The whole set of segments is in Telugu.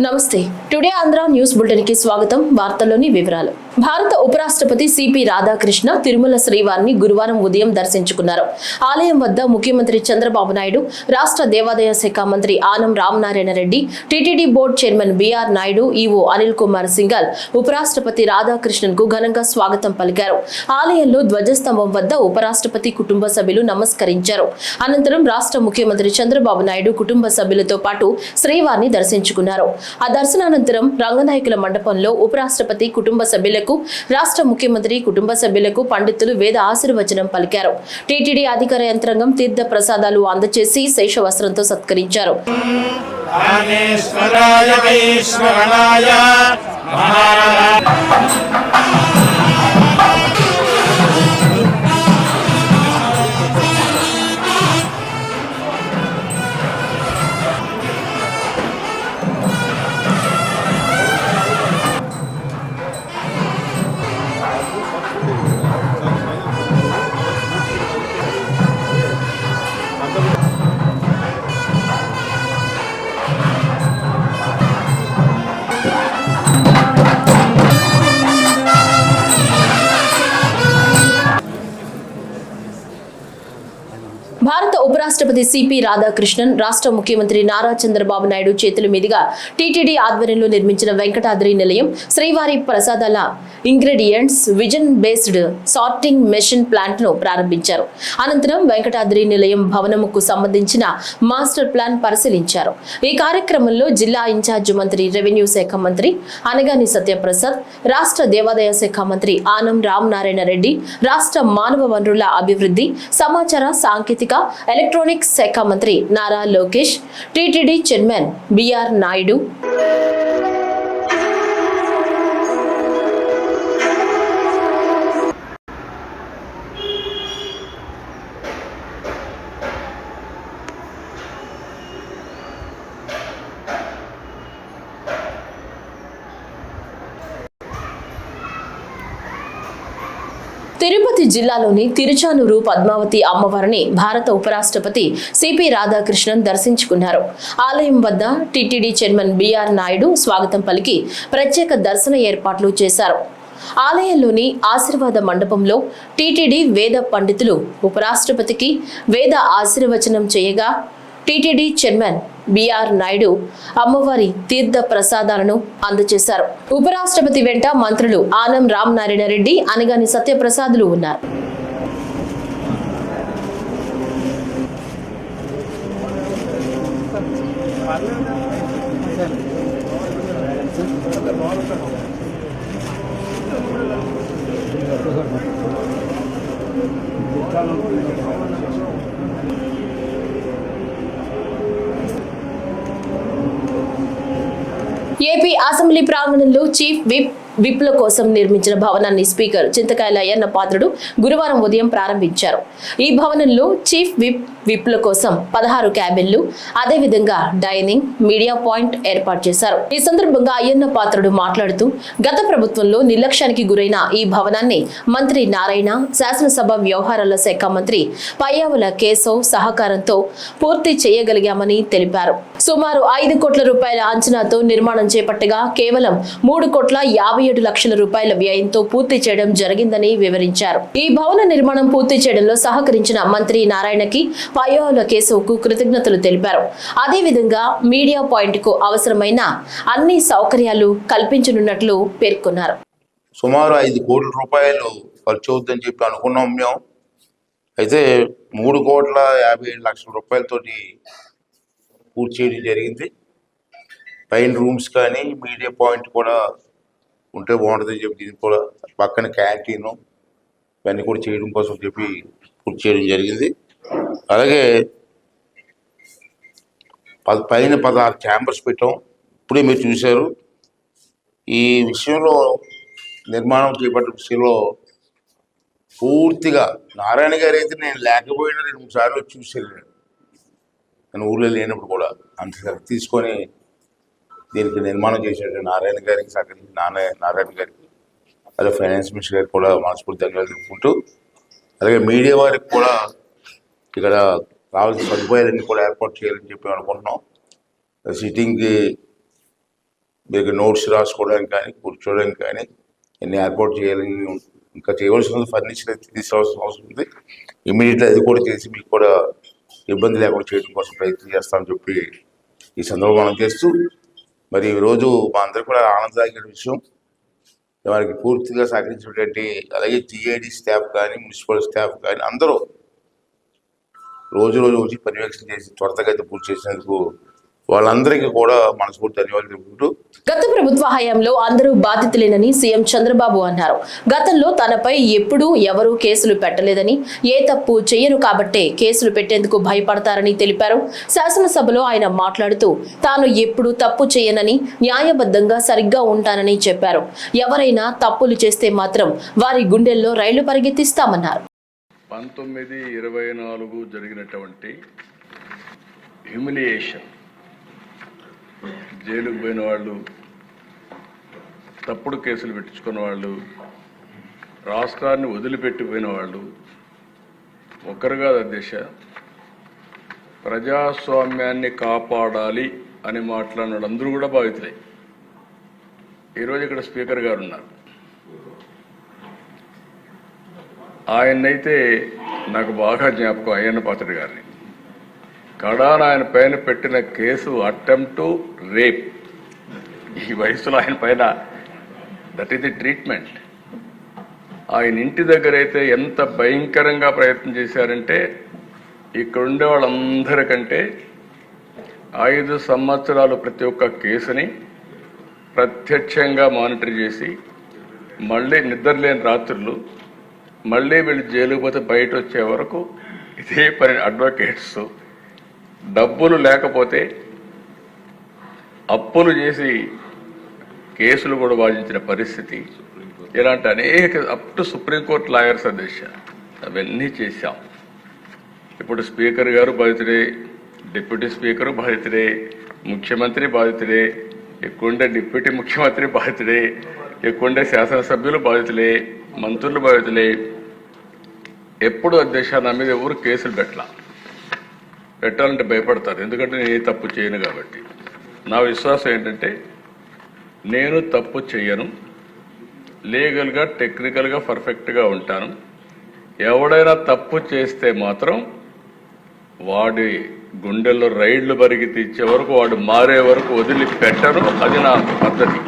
నమస్తే. టుడే ఆంధ్ర న్యూస్ బులెటిన్కి స్వాగతం. వార్తల్లోని వివరాలు. భారత ఉపరాష్ట్రపతి సిపి రాధాకృష్ణ తిరుమల శ్రీవారిని గురువారం ఉదయం దర్శించుకున్నారు. ఆలయం వద్ద ముఖ్యమంత్రి చంద్రబాబు నాయుడు రాష్ట్ర దేవాదాయ శాఖ మంత్రి Anam Ramanarayana Reddy TTD board chairman BR Naidu EO Anil Kumar Singhal ఉపరాష్ట్రపతి రాధాకృష్ణన్కు ఘనంగా స్వాగతం పలికారు. ఆలయంలో ధ్వజస్తంభం వద్ద ఉపరాష్ట్రపతి కుటుంబ సభ్యులు నమస్కరించారు. అనంతరం రాష్ట్ర ముఖ్యమంత్రి చంద్రబాబు నాయుడు కుటుంబ సభ్యులతో పాటు శ్రీవారిని దర్శించుకున్నారు. ఆ దర్శనానంతరం రంగనాయకుల మండపంలో ఉపరాష్ట్రపతి కుటుంబ సభ్యులకు రాష్ట్ర ముఖ్యమంత్రి కుటుంబ సభ్యులకు పండితులు వేద ఆశీర్వచనం పలికారు. టీటీడీ అధికార యంత్రాంగం తీర్థ ప్రసాదాలు అందజేసి శేషవస్త్రంతో సత్కరించారు. మహారాజ. ఉపరాష్ట్రపతి సిపి రాధాకృష్ణన్ రాష్ట్ర ముఖ్యమంత్రి నారా చంద్రబాబు నాయుడు చేతుల మీదుగా టీటీడీ ఆధ్వర్యంలో నిర్మించిన వెంకటాద్రి నిలయం శ్రీవారి ప్రసాదాల ingredients vision based sorting machine ప్లాంట్ను ప్రారంభించారు. అనంతరం వెంకటాద్రి నిలయం భవనముకు సంబంధించిన మాస్టర్ ప్లాన్ పరిశీలించారు. ఈ కార్యక్రమంలో జిల్లా ఇన్ఛార్జ్ మంత్రి రెవెన్యూ శాఖ మంత్రి అనగాని సత్యప్రసాద్ రాష్ట్ర దేవాదాయ శాఖ మంత్రి ఆనం రామనారాయణ రెడ్డి రాష్ట్ర మానవ వనరుల అభివృద్ధి సమాచార సాంకేతిక ఎలక్ట్రానిక్స్ శాఖ మంత్రి Nara Lokesh TTD chairman BR Naidu. జిల్లాలోని తిరుచానూరు పద్మావతి అమ్మవారిని భారత ఉపరాష్ట్రపతి సిపి రాధాకృష్ణన్ దర్శించుకున్నారు. ఆలయం వద్ద టీటీడీ చైర్మన్ బిఆర్ నాయుడు స్వాగతం పలికి ప్రత్యేక దర్శన ఏర్పాట్లు చేశారు. ఆలయంలోని ఆశీర్వాద మండపంలో టీటీడీ వేద పండితులు ఉపరాష్ట్రపతికి వేద ఆశీర్వచనం చేయగా టీటీడీ చైర్మన్ బిఆర్ నాయుడు అమ్మవారి తీర్థ ప్రసాదాలను అందజేశారు. ఉపరాష్ట్రపతి వెంట మంత్రులు ఆనం రామనారాయణ రెడ్డి అనగాని సత్యప్రసాదులు ఉన్నారు. ఆవరణలో చీఫ్ విప్ విప్ల కోసం నిర్మించిన భవనాన్ని స్పీకర్ చింతకాయల అయ్యన్న పాత్రుడు గురువారం ఉదయం ప్రారంభించారు. ఈ భవనంలో చీఫ్ విప్ విప్ల కోసం పదహారు క్యాబిన్లు అదేవిధంగా డైనింగ్ మీడియా పాయింట్ ఏర్పాటు చేశారు. ఈ సందర్భంగా అయ్యన్న పాత్రుడు మాట్లాడుతూ గత ప్రభుత్వంలో నిర్లక్ష్యానికి గురైన ఈ భవనాన్ని మంత్రి నారాయణ శాసనసభ వ్యవహారాల శాఖ మంత్రి పయ్యావుల కేశవ్ సహకారంతో పూర్తి చేయగలిగామని తెలిపారు. సుమారు ఐదు కోట్ల రూపాయల అంచనాతో నిర్మాణం చేపట్టగా కేవలం మూడు కోట్ల యాభై ఏడు లక్షల రూపాయల వ్యయంతో పూర్తి చేయడం జరిగిందని వివరించారు. ఈ భవన నిర్మాణం పూర్తి చేయడంలో సహకరించిన మంత్రి నారాయణకి పయ్యావుల కేశవ్కు కృతజ్ఞతలు తెలిపారు. అదేవిధంగా మీడియా పాయింట్కు అవసరమైన అన్ని సౌకర్యాలు కల్పించనున్నట్లు పేర్కొన్నారు. సుమారు ఐదు కోట్ల రూపాయలు ఖర్చు అవుతుందని చెప్పి అనుకున్నాం మేము. అయితే మూడు కోట్ల యాభై ఏడు లక్షల రూపాయలతోటి పూర్తి చేయడం జరిగింది. పైన రూమ్స్ కానీ మీడియా పాయింట్ కూడా ఉంటే బాగుంటుందని చెప్పి దీనికి కూడా పక్కన క్యాంటీను ఇవన్నీ కూడా చేయడం కోసం చెప్పి పూర్తి చేయడం జరిగింది. అలాగే పద పైన పదహారు ఛాంబర్స్ పెట్టాం. ఇప్పుడే మీరు చూశారు. ఈ విషయంలో నిర్మాణం చేపట్టిన విషయంలో పూర్తిగా నారాయణ గారు అయితే నేను లేకపోయినా రెండు మూడు సార్లు వచ్చి వెళ్ళాను నేను. ఊళ్ళో లేనప్పుడు కూడా అంత తీసుకొని దీనికి నిర్మాణం చేసినట్టు నారాయణ గారికి సహకరించి నారాయణ నారాయణ గారికి అలాగే ఫైనాన్స్ మినిస్టర్ గారికి కూడా మనస్ఫూర్తి ధన్యవాదాలు తెలుపుకుంటూ అలాగే మీడియా వారికి కూడా ఇక్కడ కావాల్సిన సదుపాయాలన్నీ కూడా ఏర్పాటు చేయాలని చెప్పి అనుకుంటున్నాం సిట్టింగ్కి మీకు నోట్స్ రాసుకోవడానికి కానీ కూర్చోవడానికి కానీ ఎన్ని ఏర్పాటు చేయాలని ఇంకా చేయవలసిన ఫర్నిచర్ అయితే తీసుకోవాల్సిన అవసరం ఉంది ఇమీడియట్గా అది కూడా చేసి మీకు కూడా ఇబ్బంది లేకుండా చేయడం కోసం ప్రయత్నం చేస్తామని చెప్పి ఈ సందర్భం చేస్తూ మరి ఈరోజు మా అందరికీ కూడా ఆనందదాయక విషయం. వారికి పూర్తిగా సహకరించినటువంటి అలాగే జిఐడి స్టాఫ్ కానీ మున్సిపల్ స్టాఫ్ కానీ అందరూ రోజు రోజు వచ్చి పర్యవేక్షణ చేసి త్వరతగతి పూర్తి చేసినందుకు వాళ్ళందరికీ కూడా మనస్ఫూర్తి ధన్యవాదాలు తెలుపుకుంటూ గత ప్రభుత్వ హయాంలో అందరూ బాధితులేనని సీఎం చంద్రబాబు అన్నారు. గతంలో తనపై ఎప్పుడూ ఎవరూ కేసులు పెట్టలేదని ఏ తప్పు చేయరు కాబట్టే కేసులు పెట్టేందుకు భయపడతారని తెలిపారు. శాసనసభలో ఆయన మాట్లాడుతూ తాను ఎప్పుడూ తప్పు చేయనని న్యాయబద్ధంగా సరిగ్గా ఉంటానని చెప్పారు. ఎవరైనా తప్పులు చేస్తే మాత్రం వారి గుండెల్లో రైళ్ళు పరిగెత్తిస్తామన్నారు. పంతొమ్మిది ఇరవై నాలుగు జరిగినటువంటి హ్యూమిలియేషన్ జైలుకు పోయిన వాళ్ళు తప్పుడు కేసులు పెట్టించుకున్న వాళ్ళు రాష్ట్రాన్ని వదిలిపెట్టిపోయిన వాళ్ళు ఒకరు కాదు అధ్యక్ష ప్రజాస్వామ్యాన్ని కాపాడాలి అని మాట్లాడిన వాళ్ళందరూ కూడా బాధితులే. ఈరోజు ఇక్కడ స్పీకర్ గారు ఉన్నారు. ఆయన్నైతే నాకు బాగా జ్ఞాపకం అయ్యన్న పాత్రుడు గారిని. కడాన్ ఆయన పైన పెట్టిన కేసు అటెంప్ట్ రేప్. ఈ వయసులో ఆయన పైన దట్ ఈస్ ది ట్రీట్మెంట్. ఆయన ఇంటి దగ్గర అయితే ఎంత భయంకరంగా ప్రయత్నం చేశారంటే ఇక్కడ ఉండే వాళ్ళందరికంటే ఐదు సంవత్సరాలు ప్రతి ఒక్క కేసుని ప్రత్యక్షంగా మానిటర్ చేసి మళ్ళీ నిద్రలేని రాత్రులు మళ్ళీ వీళ్ళు జైలుకు పోతే బయట వచ్చే వరకు ఇదే పని అడ్వకేట్స్ డబ్బులు లేకపోతే అప్పులు చేసి కేసులు కూడా వాదించిన పరిస్థితి. ఇలాంటి అనేక అప్ టు సుప్రీంకోర్టు లాయర్స్ అధ్యక్ష అవన్నీ చేశాం. ఇప్పుడు స్పీకర్ గారు బాధితుడే డిప్యూటీ స్పీకరు బాధితుడే ముఖ్యమంత్రి బాధితుడే ఎక్కువండే డిప్యూటీ ముఖ్యమంత్రి బాధితుడే ఎక్కువండే శాసనసభ్యులు బాధితులే మంత్రులు బాధితులే. ఎప్పుడు అధ్యక్ష నా మీద ఎవరు కేసులు పెట్టలా? పెట్టాలంటే భయపడతారు. ఎందుకంటే నేను ఏ తప్పు చేయను కాబట్టి. నా విశ్వాసం ఏంటంటే నేను తప్పు చేయను లీగల్గా టెక్నికల్గా పర్ఫెక్ట్గా ఉంటాను. ఎవడైనా తప్పు చేస్తే మాత్రం వాడి గుండెల్లో రైళ్ళు బరిగి తీర్చే వరకు వాడు మారే వరకు వదిలిపెట్టను. అది నా పద్ధతి.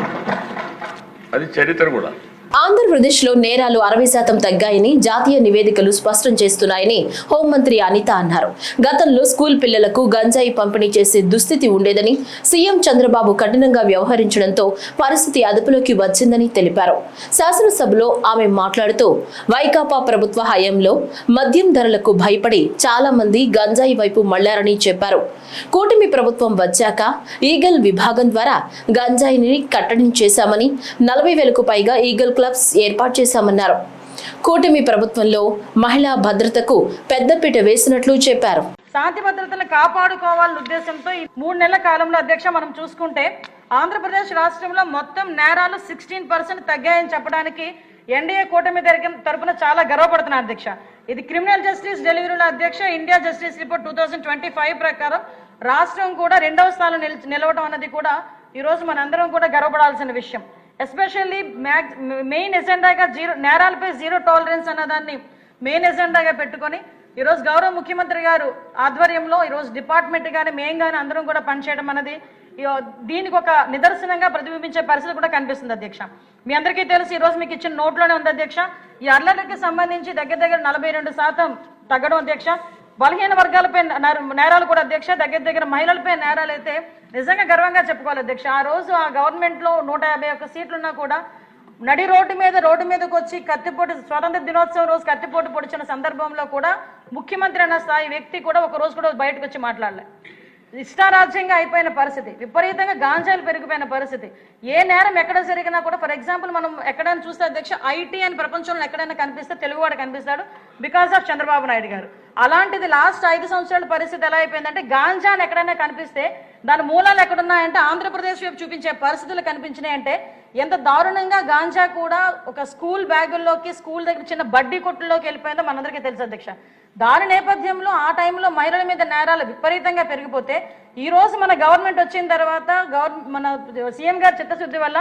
అది చరిత్ర కూడా. ఆంధ్రప్రదేశ్లో నేరాలు అరవై శాతం తగ్గాయని జాతీయ నివేదికలు స్పష్టం చేస్తున్నాయని హోంమంత్రి అనిత అన్నారు. గతంలో స్కూల్ పిల్లలకు గంజాయి పంపిణీ చేసే దుస్థితి ఉండేదని సీఎం చంద్రబాబు కఠినంగా వ్యవహరించడంతో పరిస్థితి అదుపులోకి వచ్చిందని తెలిపారు. శాసనసభలో ఆమె మాట్లాడుతూ వైకాపా ప్రభుత్వ హయాంలో మద్యం ధరలకు భయపడి చాలా మంది గంజాయి వైపు మళ్ళారని చెప్పారు. కూటమి ప్రభుత్వం వచ్చాక ఈగల్ విభాగం ద్వారా గంజాయిని కట్టడి చేశామని నలభై వేలకు పైగా ఈగల్ క్లబ్స్ ఏర్పాటు చేశామన్నారు. కూటమి ప్రభుత్వంలో మహిళా భద్రతకు పెద్దపీట వేసినట్లు చెప్పారు. శాంతి భద్రతలు కాపాడుకోవాలన్న ఉద్దేశంతో ఈ మూడు నెలల కాలంలో అధ్యక్ష మనం చూసుకుంటే ఆంధ్రప్రదేశ్ రాష్ట్రంలో మొత్తం నేరాలు సిక్స్టీన్ పర్సెంట్ తగ్గాయని చెప్పడానికి ఎన్డీఏ కూటమి తరగ- తరపున చాలా గర్వపడుతున్నారు అధ్యక్ష. ఇది క్రిమినల్ జస్టిస్ డెలివరీల అధ్యక్ష India justice report two thousand twenty five ప్రకారం రాష్ట్రం కూడా రెండవ స్థానం నిల్ నిలవడం అన్నది కూడా ఈరోజు మనందరం కూడా గర్వపడాల్సిన విషయం. ఎస్పెషల్లీ మెయిన్ ఎజెండాగా జీరో నేరాలపై జీరో టాలరెన్స్ అన్నదాన్ని మెయిన్ ఎజెండాగా పెట్టుకొని ఈరోజు గౌరవ ముఖ్యమంత్రి గారు ఆధ్వర్యంలో ఈరోజు డిపార్ట్మెంట్ కానీ మేం కానీ అందరం కూడా పనిచేయడం అనేది దీనికి ఒక నిదర్శనంగా ప్రతిబింబించే పరిస్థితి కూడా కనిపిస్తుంది అధ్యక్ష. మీ అందరికీ తెలుసు ఈరోజు మీకు ఇచ్చిన నోట్లోనే ఉంది అధ్యక్ష. ఈ అల్లర్లకి సంబంధించి దగ్గర దగ్గర నలభై రెండు శాతం తగ్గడం అధ్యక్ష. బలహీన వర్గాలపై నేరాలు కూడా అధ్యక్ష. దగ్గర దగ్గర మహిళలపై నేరాలు అయితే నిజంగా గర్వంగా చెప్పుకోవాలి అధ్యక్ష. ఆ రోజు ఆ గవర్నమెంట్లో నూట యాభై ఒక్క సీట్లున్నా కూడా నడి రోడ్డు మీద రోడ్డు మీదకి వచ్చి కత్తిపోటు స్వాతంత్ర దినోత్సవం రోజు కత్తిపోటు పొడిచిన సందర్భంలో కూడా ముఖ్యమంత్రి అన్న స్థాయి వ్యక్తి కూడా ఒక రోజు కూడా బయటకు వచ్చి మాట్లాడలే. ఇష్టారాజ్యంగా అయిపోయిన పరిస్థితి. విపరీతంగా గాంజాలు పెరిగిపోయిన పరిస్థితి. ఏ నేరం ఎక్కడ జరిగినా కూడా ఫర్ ఎగ్జాంపుల్ మనం ఎక్కడైనా చూస్తే అధ్యక్ష ఐటీ అని ప్రపంచంలో ఎక్కడైనా కనిపిస్తే తెలుగువాడు కనిపిస్తాడు బికాస్ ఆఫ్ చంద్రబాబు నాయుడు గారు. అలాంటిది లాస్ట్ ఐదు సంవత్సరాల పరిస్థితి ఎలా అయిపోయిందంటే గాంజా అని ఎక్కడైనా కనిపిస్తే దాని మూలాలు ఎక్కడున్నాయంటే ఆంధ్రప్రదేశ్ వైపు చూపించే పరిస్థితులు కనిపించినాయంటే ఎంత దారుణంగా గాంజా కూడా ఒక స్కూల్ బ్యాగుల్లోకి స్కూల్ దగ్గర చిన్న బడ్డీ కొట్టుల్లోకి వెళ్ళిపోయిందో మనందరికీ తెలుసు అధ్యక్ష. దాని నేపథ్యంలో ఆ టైంలో మహిళల మీద నేరాలు విపరీతంగా పెరిగిపోతే ఈరోజు మన గవర్నమెంట్ వచ్చిన తర్వాత గవర్న మన సీఎం గారి చిత్తశుద్ధి వల్ల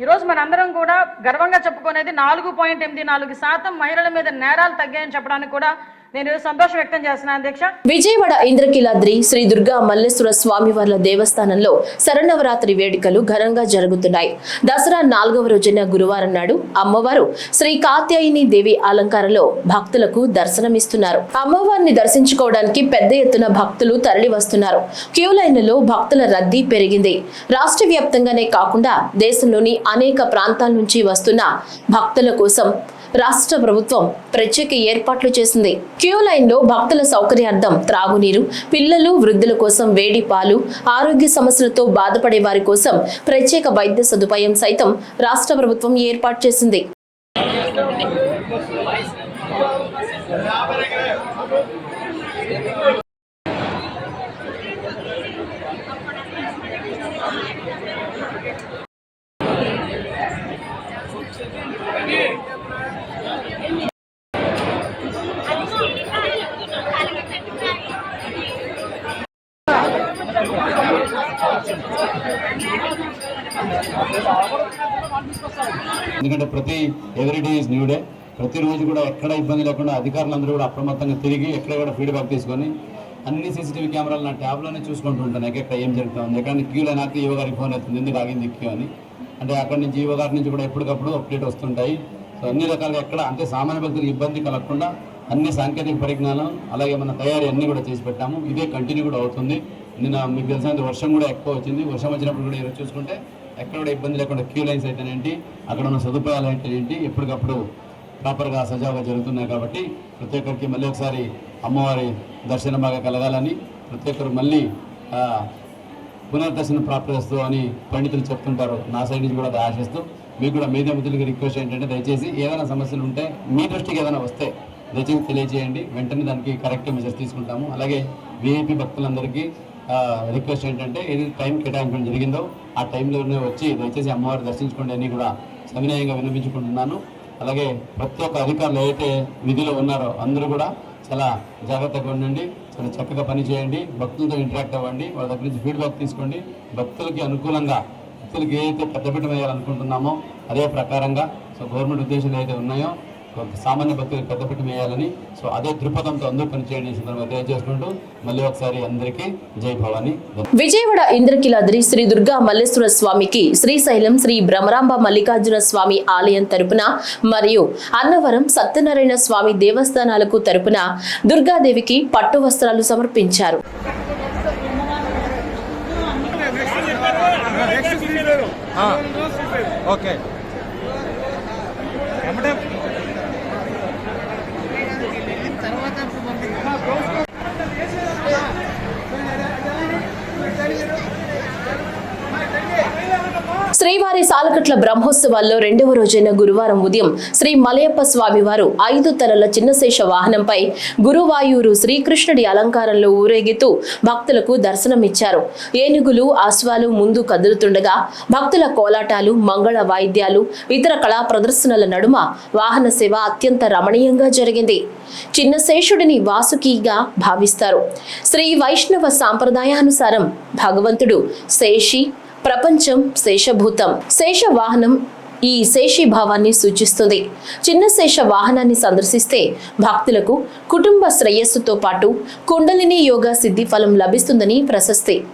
ఈరోజు మనందరం కూడా గర్వంగా చెప్పుకునేది నాలుగు పాయింట్ ఎనిమిది నాలుగు శాతం మహిళల మీద నేరాలు తగ్గాయని చెప్పడానికి కూడా నేను సంతోషం వ్యక్తం చేస్తున్నాను అధ్యక్ష. విజయవాడ ఇంద్రకీలాద్రి శ్రీ దుర్గా మల్లేశ్వర స్వామివార్ల దేవస్థానంలో శరణవరాత్రి వేడుకలు ఘనంగా జరుగుతున్నాయి. దసరా నాలుగవ రోజున గురువారం నాడు అమ్మవారు శ్రీ కాత్యాయిని దేవి అలంకారంలో భక్తులకు దర్శనమిస్తున్నారు. అమ్మవారిని దర్శించుకోవడానికి పెద్ద ఎత్తున భక్తులు తరలి వస్తున్నారు. క్యూ లైన్లలో భక్తుల రద్దీ పెరిగింది. రాష్ట్ర వ్యాప్తంగానే కాకుండా దేశంలోని అనేక ప్రాంతాల నుంచి వస్తున్న భక్తుల కోసం రాష్ట్ర ప్రభుత్వం ప్రత్యేక ఏర్పాట్లు చేసింది. క్యూ లైన్లో భక్తుల సౌకర్యార్థం త్రాగునీరు పిల్లలు వృద్ధుల కోసం వేడి పాలు ఆరోగ్య సమస్యలతో బాధపడే వారి కోసం ప్రత్యేక వైద్య సదుపాయం సైతం రాష్ట్ర ప్రభుత్వం ఏర్పాటు చేసింది. ఎందుకంటే ప్రతి every day is new day ప్రతిరోజు కూడా ఎక్కడ ఇబ్బంది లేకుండా అధికారులందరూ కూడా అప్రమత్తంగా తిరిగి ఎక్కడ కూడా ఫీడ్బ్యాక్ తీసుకొని అన్ని సీసీటీవీ కెమెరాలు నా ట్యాబ్లోనే చూసుకుంటూ ఉంటాను ఎక్కడ ఏం జరుగుతా ఉంది? ఎక్కడ క్యూలో నాకు ఈవో గారికి ఫోన్ అవుతుంది ఎందుకు ఆగింది క్యూ అని? అంటే అక్కడి నుంచి ఈవో గారి నుంచి కూడా ఎప్పటికప్పుడు అప్డేట్ వస్తుంటాయి. సో అన్ని రకాలుగా ఎక్కడ అంటే సామాన్య భక్తులకు ఇబ్బంది కలగకుండా అన్ని సాంకేతిక పరిజ్ఞానం అలాగే మన తయారీ అన్నీ కూడా చేసి పెట్టాము. ఇదే కంటిన్యూ కూడా అవుతుంది. నిన్న మీకు తెలిసినంత వర్షం కూడా ఎక్కువ వచ్చింది. వర్షం వచ్చినప్పుడు కూడా ఈరోజు చూసుకుంటే ఎక్కడ కూడా ఇబ్బంది లేకుండా క్యూ లైన్స్ అయితేనేంటి అక్కడ ఉన్న సదుపాయాలు అయితేనేంటి ఎప్పటికప్పుడు ప్రాపర్గా సజావుగా జరుగుతున్నాయి కాబట్టి ప్రతి ఒక్కరికి మళ్ళీ ఒకసారి అమ్మవారి దర్శనం బాగా కలగాలని ప్రతి ఒక్కరు మళ్ళీ పునర్దర్శనం పునర్దర్శనం ప్రాప్తిస్తూ అని పండితులు చెప్తుంటారు. నా సైడ్ నుంచి కూడా ఆశిస్తూ మీకు కూడా మీ మిత్రులకి రిక్వెస్ట్ ఏంటంటే దయచేసి ఏదైనా సమస్యలు ఉంటే మీ దృష్టికి ఏదైనా వస్తే దయచేసి తెలియజేయండి. వెంటనే దానికి కరెక్ట్ మెజర్స్ తీసుకుంటాము. అలాగే విఐపి భక్తులందరికీ రిక్వెస్ట్ ఏంటంటే ఏది టైం కేటాయించడం జరిగిందో ఆ టైంలోనే వచ్చి దయచేసి అమ్మవారు దర్శించుకోండి అని కూడా సవినయంగా వినిపించుకుంటున్నాను. అలాగే ప్రతి ఒక్క అధికారులు ఏదైతే విధిలో ఉన్నారో అందరూ కూడా చాలా జాగ్రత్తగా ఉండండి చాలా చక్కగా పని చేయండి భక్తులతో ఇంటరాక్ట్ అవ్వండి వాళ్ళ దగ్గర నుంచి ఫీడ్బ్యాక్ తీసుకోండి. భక్తులకి అనుకూలంగా భక్తులకి ఏదైతే పెద్దపీట వేయాలనుకుంటున్నామో అదే ప్రకారంగా సో గవర్నమెంట్ ఉద్దేశాలు ఏదైతే ఉన్నాయో సామాన్య భక్తులకు పెద్దపీట వేయాలని. సో అదే దృక్పథంతో అందరూ పనిచేయండి సందర్భంగా తెలియజేసుకుంటూ మళ్ళీ ఒకసారి అందరికీ జై భవాని. విజయవాడ ఇంద్రకీలాద్రి శ్రీ దుర్గా మల్లేశ్వర స్వామికి శ్రీశైలం శ్రీ భ్రమరాంబ మల్లికార్జున స్వామి ఆలయం తరపున మరియు అన్నవరం సత్యనారాయణ స్వామి దేవస్థానాలకు తరపున దుర్గాదేవికి పట్టు వస్త్రాలు సమర్పించారు. ఓకే. శ్రీవారి సాలకట్ల బ్రహ్మోత్సవాల్లో రెండవ రోజైన గురువారం ఉదయం శ్రీ మలయప్ప స్వామి వారు ఐదు తలల చిన్నశేష వాహనంపై గురువాయూరు శ్రీకృష్ణుడి అలంకారంలో ఊరేగితూ భక్తులకు దర్శనమిచ్చారు. ఏనుగులు ఆశ్వాలు ముందు కదులుతుండగా భక్తుల కోలాటాలు మంగళ వాయిద్యాలు ఇతర కళా ప్రదర్శనల నడుమ వాహన సేవ అత్యంత రమణీయంగా జరిగింది. చిన్నశేషుడిని వాసుకిగా భావిస్తారు. శ్రీ వైష్ణవ సాంప్రదాయానుసారం భగవంతుడు శేషి ప్రపంచం శేషభూతం. శేష వాహనం ఈ శేషీభావాన్ని సూచిస్తుంది. చిన్న శేష వాహనాన్ని సందర్శిస్తే భక్తులకు కుటుంబ శ్రేయస్సుతో పాటు కుండలిని యోగా సిద్ధి ఫలం లభిస్తుందని ప్రశస్తి.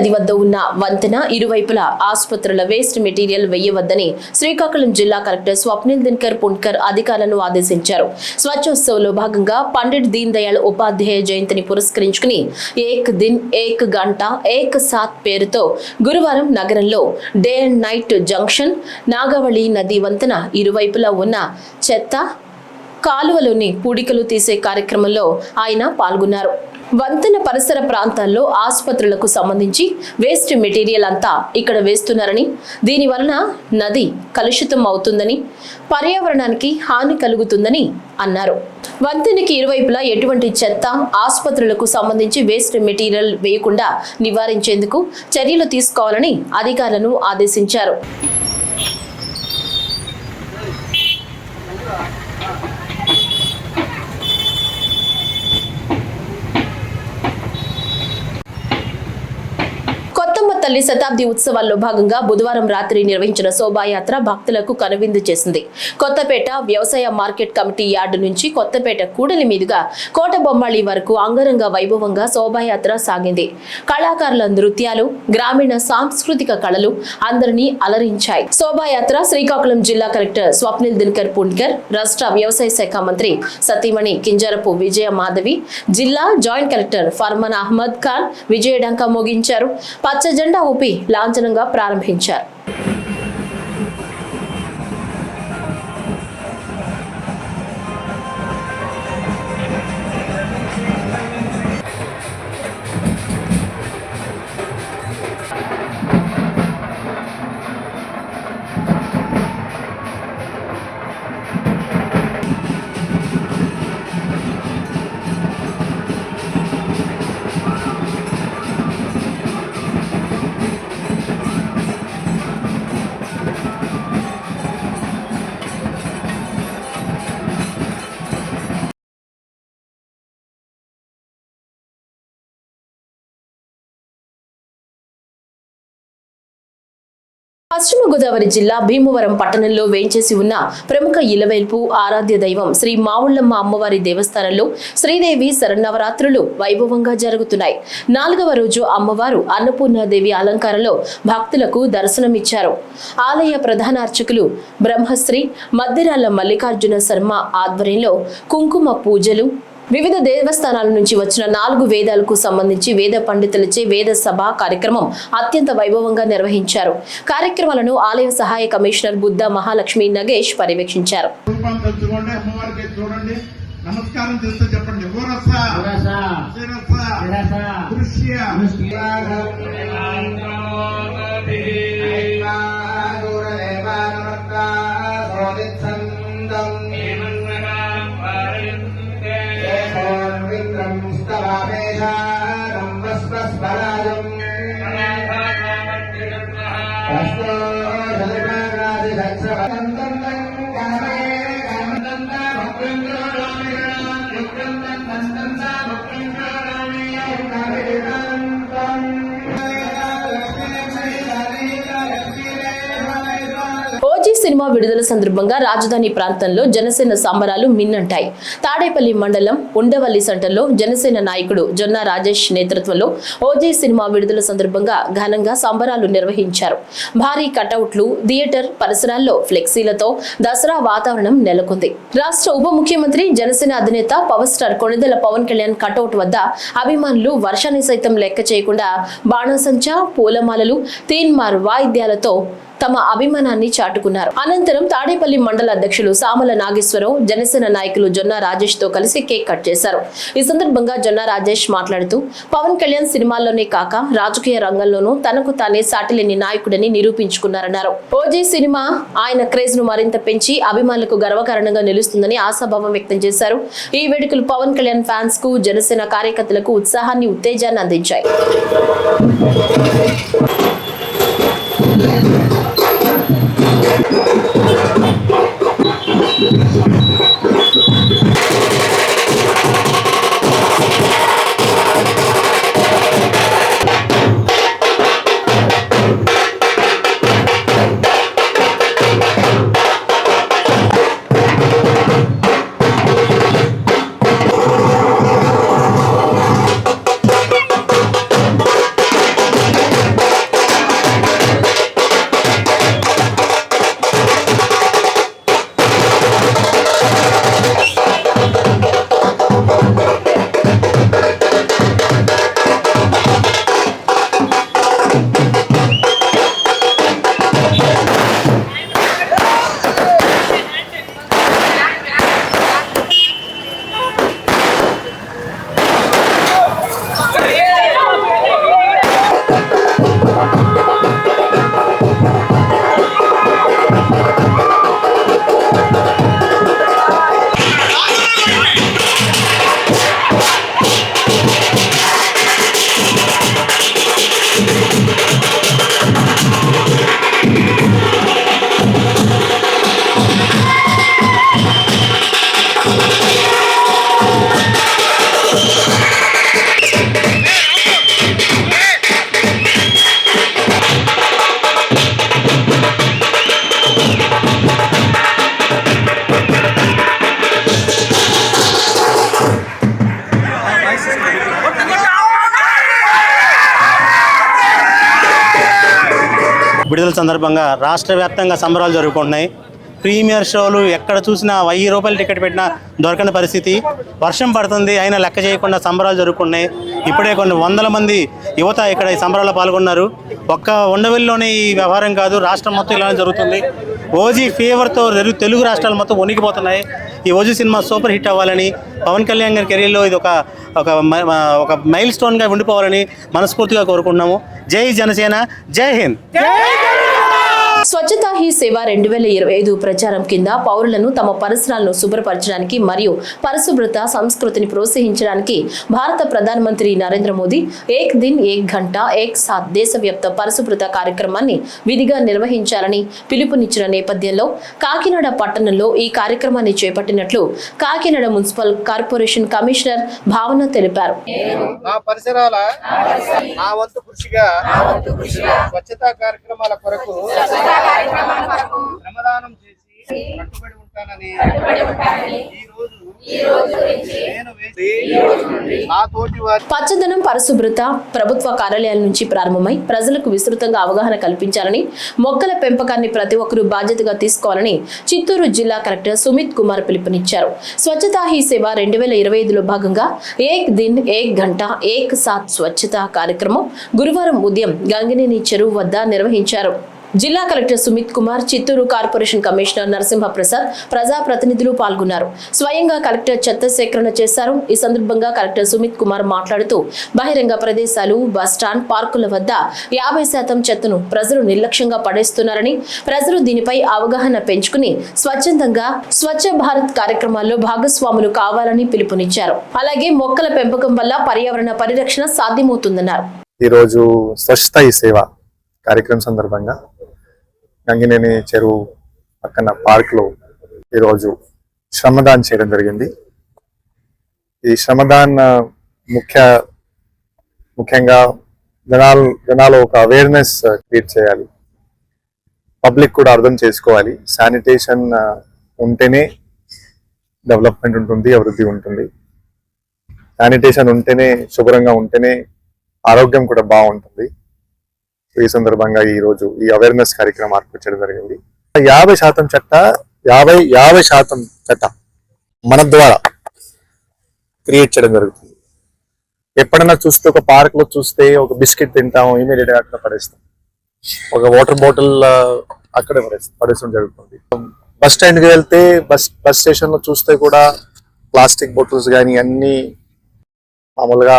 నది వద్ద ఉన్న వంతెన ఇరువైపులా ఆసుపత్రుల వేస్ట్ మెటీరియల్ వేయవద్దని శ్రీకాకుళం జిల్లా కలెక్టర్ స్వప్నిల్ దిన్కర్ పుణ్కర్ అధికారులను ఆదేశించారు. స్వచ్ఛోత్సవంలో భాగంగా పండిట్ దీన్ దయాళ్ ఉపాధ్యాయ జయంతిని పురస్కరించుకుని ఏక్ దిన్ ఏక్ గంట ఏక్ సాత్ పేరుతో గురువారం నగరంలో day and night junction Nagavali నది వంతెన ఇరువైపులా ఉన్న చెత్త కాలువలోని పూడికలు తీసే కార్యక్రమంలో ఆయన పాల్గొన్నారు. వంతెన పరిసర ప్రాంతాల్లో ఆసుపత్రులకు సంబంధించి వేస్ట్ మెటీరియల్ అంతా ఇక్కడ వేస్తున్నారని దీని వలన నది కలుషితం అవుతుందని పర్యావరణానికి హాని కలుగుతుందని అన్నారు. వంతెనకి ఇరువైపులా ఎటువంటి చెత్త ఆసుపత్రులకు సంబంధించి వేస్ట్ మెటీరియల్ వేయకుండా నివారించేందుకు చర్యలు తీసుకోవాలని అధికారులను ఆదేశించారు. తల్లి శతాబ్ది ఉత్సవాల్లో భాగంగా బుధవారం రాత్రి నిర్వహించిన శోభాయాత్ర భక్తులకు కనువిందు చేసింది. కొత్తపేట వ్యవసాయ మార్కెట్ కమిటీ యార్డు నుంచి కొత్తపేట కూడలి మీదుగా కోట బొమ్మాళి వరకు అంగరంగ వైభవంగా శోభాయాత్ర సాగింది. కళాకారుల నృత్యాలు గ్రామీణ సాంస్కృతిక కళలు అందరినీ అలరించాయి. శోభాయాత్ర శ్రీకాకుళం జిల్లా కలెక్టర్ స్వప్నిల్ దినకర్ పుణ్కర్ రాష్ట్ర వ్యవసాయ శాఖ మంత్రి సతీమణి కింజరపు విజయ మాధవి జిల్లా జాయింట్ కలెక్టర్ ఫర్మాన్ అహ్మద్ ఖాన్ విజయడంక మోగించారు. పచ్చజెండా ఓపి ఊపి లాంఛనంగా ప్రారంభించారు. పశ్చిమ గోదావరి జిల్లా భీమవరం పట్టణంలో వేంచేసి ఉన్న ప్రముఖ ఇలవేల్పు ఆరాధ్య దైవం శ్రీ మావుళ్ళమ్మ అమ్మవారి దేవస్థానంలో శ్రీదేవి శరన్నవరాత్రులు వైభవంగా జరుగుతున్నాయి. నాలుగవ రోజు అమ్మవారు అన్నపూర్ణాదేవి అలంకారంలో భక్తులకు దర్శనమిచ్చారు. ఆలయ ప్రధాన అర్చకులు బ్రహ్మశ్రీ మద్దిరాల మల్లికార్జున శర్మ ఆధ్వర్యంలో కుంకుమ పూజలు వివిధ దేవస్థానాల నుంచి వచ్చిన నాలుగు వేదాలకు సంబంధించి వేద పండితులచే వేద సభ కార్యక్రమం అత్యంత వైభవంగా నిర్వహించారు. కార్యక్రమాలను ఆలయ సహాయ కమిషనర్ బుద్ధ మహాలక్ష్మి నగేష్ పర్యవేక్షించారు. నమస్కారం చేస్తే చెప్పండి. సినిమా విడుదల సందర్భంగా రాజధాని ప్రాంతంలో జనసేన సంబరాలు మిన్నంటాయి. తాడేపల్లి మండలం ఉండవల్లి సెంటర్లో జనసేన నాయకుడు జొన్న రాజేష్ నేతృత్వంలో ఓజే సినిమా విడుదల సందర్భంగా ఘనంగా సంబరాలు నిర్వహించారు. భారీ కటౌట్లు థియేటర్ పరిసరాల్లో ఫ్లెక్సీలతో దసరా వాతావరణం నెలకొంది. రాష్ట్ర ఉప ముఖ్యమంత్రి జనసేన అధినేత power star Konidela Pawan Kalyan cutout వద్ద అభిమానులు వర్షాన్ని సైతం లెక్క చేయకుండా బాణసంచా పూలమాలలు తీన్మార్ వాయిద్యాలతో తమ అభిమానాన్ని చాటుకున్నారు. అనంతరం తాడేపల్లి మండల అధ్యక్షులు సామల నాగేశ్వరరావు జనసేన నాయకులు జొన్న రాజేష్తో కలిసి కేక్ కట్ చేశారు. ఈ సందర్భంగా జొన్న రాజేష్ మాట్లాడుతూ పవన్ కళ్యాణ్ సినిమాల్లోనే కాక రాజకీయ రంగంలోనూ తనకు తానే సాటిలేని నాయకుడని నిరూపించుకున్నారన్నారు. ఓజీ సినిమా ఆయన క్రేజ్ను మరింత పెంచి అభిమానులకు గర్వకారణంగా నిలుస్తుందని ఆశాభావం వ్యక్తం చేశారు. ఈ వేడుకలు పవన్ కళ్యాణ్ ఫ్యాన్స్కు జనసేన కార్యకర్తలకు ఉత్సాహాన్ని ఉత్తేజాన్ని అందించాయి. సందర్భంగా రాష్ట్ర వ్యాప్తంగా సంబరాలు జరుగుతున్నాయి ప్రీమియర్ షోలు ఎక్కడ చూసినా వెయ్యి రూపాయలు టికెట్ పెట్టినా దొరకని పరిస్థితి. వర్షం పడుతుంది అయినా లెక్క చేయకుండా సంబరాలు జరుగుతున్నాయి ఇప్పుడే కొన్ని వందల మంది యువత ఇక్కడ ఈ సంబరాల్లో పాల్గొన్నారు. ఒక్క ఉండవెల్లిలోనే ఈ వ్యవహారం కాదు రాష్ట్రం మొత్తం ఇలానే జరుగుతుంది. ఓజీ ఫీవర్తో తెలు- తెలుగు రాష్ట్రాలు మొత్తం వణికిపోతున్నాయి. ఈ ఓజీ సినిమా సూపర్ హిట్ అవ్వాలని పవన్ కళ్యాణ్ గారి కెరీర్లో ఇది ఒక ఒక మ- ఒక మైల్ స్టోన్గా ఉండిపోవాలని మనస్ఫూర్తిగా కోరుకుంటున్నాము. జై జనసేన జై హింద్. స్వచ్ఛతా హీ సేవ రెండు వేల ఇరవై ఐదు ప్రచారం కింద పౌరులను తమ పరిసరాలను శుభ్రపరచడానికి మరియు పరిశుభ్రత సంస్కృతిని ప్రోత్సహించడానికి భారత ప్రధానమంత్రి నరేంద్ర మోదీ ఏక్ దిన్ ఏక్ గంట ఏక్ సాత్ దేశవ్యాప్త పరిశుభ్రత కార్యక్రమాన్ని విధిగా నిర్వహించాలని పిలుపునిచ్చిన నేపథ్యంలో కాకినాడ పట్టణంలో ఈ కార్యక్రమాన్ని చేపట్టినట్లు కాకినాడ మున్సిపల్ కార్పొరేషన్ కమిషనర్ భావన తెలిపారు. నా పరిసరాల నా వంతు కృషిగా స్వచ్ఛతా కార్యక్రమాల కొరకు శ్రమదానం చేసి కట్టుబడి ఉంటానని ఈ రోజు నేను వేసి నా తోటి వారి పచ్చదనం పరిశుభ్రత ప్రభుత్వ కార్యాలయాల నుంచి ప్రారంభమై ప్రజలకు విస్తృతంగా అవగాహన కల్పించాలని మొక్కల పెంపకాన్ని ప్రతి ఒక్కరూ బాధ్యతగా తీసుకోవాలని చిత్తూరు జిల్లా కలెక్టర్ సుమిత్ కుమార్ పిలుపునిచ్చారు. స్వచ్ఛతా హీ సేవ రెండు వేల ఇరవై ఐదులో భాగంగా ఏక్ దిన్ ఏక్ గంట ఏక్ సాత్ స్వచ్ఛత కార్యక్రమం గురువారం ఉదయం గంగినేని చెరువు వద్ద నిర్వహించారు. జిల్లా collector Sumit Kumar Chittoor corporation commissioner Narasimha Prasad ప్రజాప్రతినిధులు పాల్గొన్నారు. స్వయంగా కలెక్టర్ చెత్త సేకరణ చేశారు. ఈ సందర్భంగా కలెక్టర్ సుమిత్ కుమార్ మాట్లాడుతూ బహిరంగ ప్రదేశాలు బస్టాండ్ పార్కుల వద్ద యాభై శాతం చెత్తను ప్రజలు నిర్లక్ష్యంగా పడేస్తున్నారని ప్రజలు దీనిపై అవగాహన పెంచుకుని స్వచ్ఛందంగా స్వచ్ఛ భారత్ కార్యక్రమాల్లో భాగస్వాములు కావాలని పిలుపునిచ్చారు. అలాగే మొక్కల పెంపకం వల్ల పర్యావరణ పరిరక్షణ సాధ్యమవుతుందన్నారు. ఈరోజు స్వచ్ఛత ఈ సేవ కార్యక్రమం సందర్భంగా గంగినేని చెరువు పక్కన పార్క్లో ఈరోజు శ్రమదాన్ చేయడం జరిగింది. ఈ శ్రమదాన్ ముఖ్య ముఖ్యంగా జనాలు జనాలు ఒక అవేర్నెస్ క్రియేట్ uh, చేయాలి. పబ్లిక్ కూడా అర్థం చేసుకోవాలి. శానిటేషన్ uh, ఉంటేనే డెవలప్మెంట్ ఉంటుంది అభివృద్ధి ఉంటుంది. శానిటేషన్ ఉంటేనే శుభ్రంగా ఉంటేనే ఆరోగ్యం కూడా బాగుంటుంది. ఈ సందర్భంగా ఈ రోజు ఈ అవేర్నెస్ కార్యక్రమం ఏర్పరచడం జరిగింది. యాభై శాతం చట్ట యాభై యాభై శాతం చట్ట మన ద్వారా క్రియేట్ చేయడం జరుగుతుంది. ఎప్పుడన్నా చూస్తే ఒక పార్క్లో చూస్తే ఒక బిస్కెట్ తింటాం ఇమీడియట్గా అక్కడ పడేస్తాం. ఒక వాటర్ బాటిల్ అక్కడే పడేస్తాం పడేసడం జరుగుతుంది. బస్ స్టాండ్కి వెళ్తే బస్ బస్ స్టేషన్లో చూస్తే కూడా ప్లాస్టిక్ బాటిల్స్ కానీ అన్ని మామూలుగా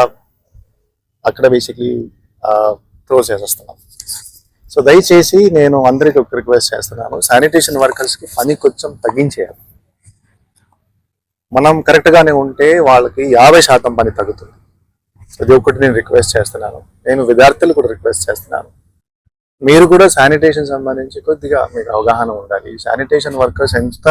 అక్కడ బేసిక్లీ క్లోజ్ చేసేస్తున్నాం. సో దయచేసి నేను అందరికి ఒక రిక్వెస్ట్ చేస్తున్నాను. శానిటేషన్ వర్కర్స్కి పని కొంచెం తగ్గించేయాలి. మనం కరెక్ట్గానే ఉంటే వాళ్ళకి యాభై శాతం పని తగ్గుతుంది. అది ఒకటి నేను రిక్వెస్ట్ చేస్తున్నాను. నేను విద్యార్థులు కూడా రిక్వెస్ట్ చేస్తున్నాను. మీరు కూడా శానిటేషన్ సంబంధించి కొద్దిగా మీకు అవగాహన ఉండాలి. శానిటేషన్ వర్కర్స్ ఎంత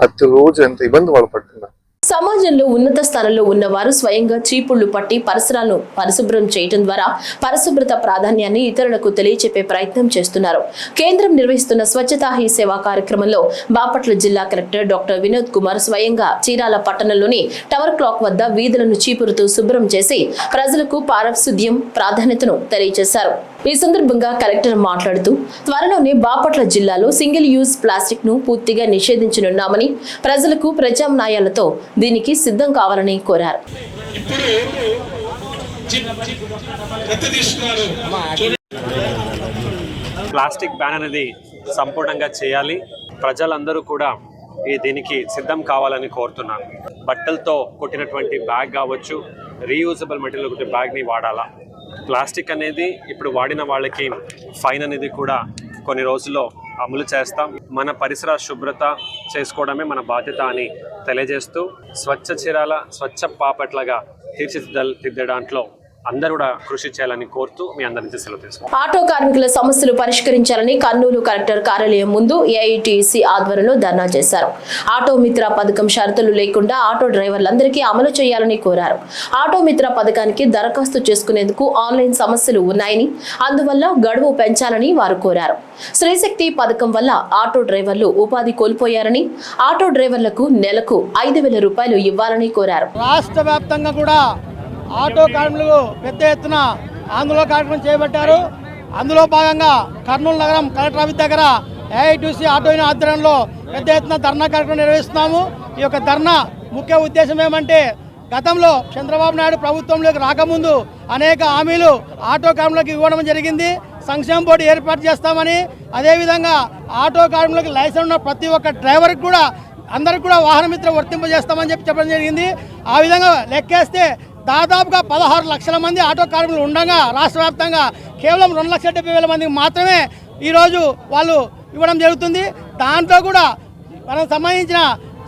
ప్రతిరోజు ఎంత ఇబ్బంది వాళ్ళు పడుతున్నారు? సమాజంలో ఉన్నత స్థానంలో ఉన్నవారు స్వయంగా చీపుళ్ళు పట్టి పరిసరాలను పరిశుభ్రం చేయటం ద్వారా పరిశుభ్రత ప్రాధాన్యాన్ని ఇతరులకు తెలియచెప్పే ప్రయత్నం చేస్తున్నారు. కేంద్రం నిర్వహిస్తున్న స్వచ్ఛతా హీ సేవా కార్యక్రమంలో బాపట్ల జిల్లా కలెక్టర్ డాక్టర్ వినోద్ కుమార్ స్వయంగా చీరాల పట్టణంలోని టవర్ క్లాక్ వద్ద వీధులను చీపురుతూ శుభ్రం చేసి ప్రజలకు పారిశుద్ధ్యం ప్రాధాన్యతను తెలియజేశారు. ఈ సందర్భంగా కలెక్టర్ మాట్లాడుతూ త్వరలోనే బాపట్ల జిల్లాలో సింగిల్ యూజ్ ప్లాస్టిక్ను పూర్తిగా నిషేధించనున్నామని ప్రజలకు ప్రత్యామ్నాయాలతో దీనికి సిద్ధం కావాలని కోరారు. ప్లాస్టిక్ బ్యాన్ అనేది సంపూర్ణంగా చేయాలి. ప్రజలందరూ కూడా ఈ దీనికి సిద్ధం కావాలని కోరుతున్నాను. బట్టలతో కొట్టినటువంటి బ్యాగ్ కావచ్చు రీయూజబుల్ మెటీరియల్ కొట్టిన బ్యాగ్ని వాడాలా. ప్లాస్టిక్ అనేది ఇప్పుడు వాడిన వాళ్ళకి ఫైన్ అనేది కూడా కొన్ని రోజుల్లో అమలు చేస్తాం. మన పరిసర శుభ్రత చేసుకోవడమే మన బాధ్యత అని తెలియజేస్తూ స్వచ్ఛ చీరాల స్వచ్ఛ పాపట్లగా తీర్చిదిద్ద దాంట్లో అందరూ కూడా కృషి చేయాలని కోరుతూ మీ అందరి నుంచి సెలవు తీసుకుంటాం ఆటో కార్మికుల సమస్యలు పరిష్కరించాలని కర్నూలు కలెక్టర్ కార్యాలయం ముందు ఏఐటీసీ ఆధ్వర్యంలో ధర్నా చేశారు. ఆటో మిత్ర పథకం షరతులు లేకుండా ఆటో డ్రైవర్లందరికీ అమలు చేయాలని కోరారు. ఆటో మిత్ర పథకానికి దరఖాస్తు చేసుకునేందుకు ఆన్లైన్ సమస్యలు ఉన్నాయని అందువల్ల గడువు పెంచాలని వారు కోరారు. శ్రీశక్తి పథకం వల్ల ఆటో డ్రైవర్లు ఉపాధి కోల్పోయారని ఆటో డ్రైవర్లకు నెలకు ఐదు వేల రూపాయలు ఇవ్వాలని కోరారు. రాష్ట్ర వ్యాప్తంగా కూడా ఆటో కార్మికులు పెద్ద ఎత్తున ఆందోళన కార్యక్రమం చేపట్టారు. అందులో భాగంగా కర్నూలు నగరం కలెక్టర్ ఆఫీస్ దగ్గర ఏఐటీసీ ఆటో యూనియన్ ఆధ్వర్యంలో పెద్ద ఎత్తున ధర్నా కార్యక్రమం నిర్వహిస్తున్నాము. ఈ యొక్క ధర్నా ముఖ్య ఉద్దేశం ఏమంటే గతంలో చంద్రబాబు నాయుడు ప్రభుత్వంలోకి రాకముందు అనేక హామీలు ఆటో కార్మికులకు ఇవ్వడం జరిగింది. సంక్షేమ బోర్డు ఏర్పాటు చేస్తామని అదేవిధంగా ఆటో కార్మికులకు లైసెన్స్ ఉన్న ప్రతి ఒక్క డ్రైవర్కి కూడా అందరికి కూడా వాహనమిత్ర వర్తింపజేస్తామని చెప్పి చెప్పడం జరిగింది. ఆ విధంగా లెక్కేస్తే దాదాపుగా పదహారు లక్షల మంది ఆటో కార్మికులు ఉండగా రాష్ట్ర వ్యాప్తంగా కేవలం రెండు లక్షల డెబ్బై వేల మందికి మాత్రమే ఈరోజు వాళ్ళు ఇవ్వడం జరుగుతుంది. దాంట్లో కూడా మనకు సంబంధించిన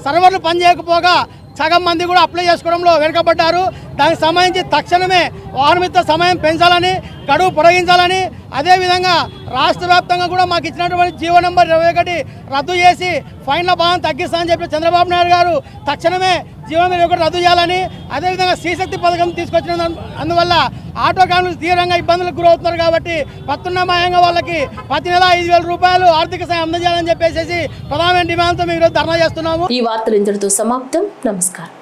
సర్వర్లు పనిచేయకపోగా సగం మంది కూడా అప్లై చేసుకోవడంలో వెనుకబడ్డారు. దానికి సంబంధించి తక్షణమే వాహనమిత్ర సమయం పెంచాలని గడువు పొడిగించాలని అదేవిధంగా రాష్ట్ర వ్యాప్తంగా కూడా మాకు ఇచ్చినటువంటి జీవో నెంబర్ ఇరవై ఒకటి రద్దు చేసి ఫైన్ల భావం తగ్గిస్తామని చెప్పి చంద్రబాబు నాయుడు గారు తక్షణమే జీవో నెంబర్ ఒకటి రద్దు చేయాలని అదేవిధంగా శ్రీశక్తి పథకం తీసుకొచ్చిన అందువల్ల ఆటో కార్మికులు తీవ్రంగా ఇబ్బందులకు గురవుతున్నారు కాబట్టి పత్తున్నమాయంగా వాళ్ళకి ప్రతి నెల ఐదు వేల రూపాయలు ఆర్థిక సాయం అందజేయాలని చెప్పేసి ప్రధానమైన డిమాండ్తో మేము ఈరోజు ధర్నా చేస్తున్నాము. ఈ వార్తలు ఇంతటితో సమాప్తం. నమస్కారం.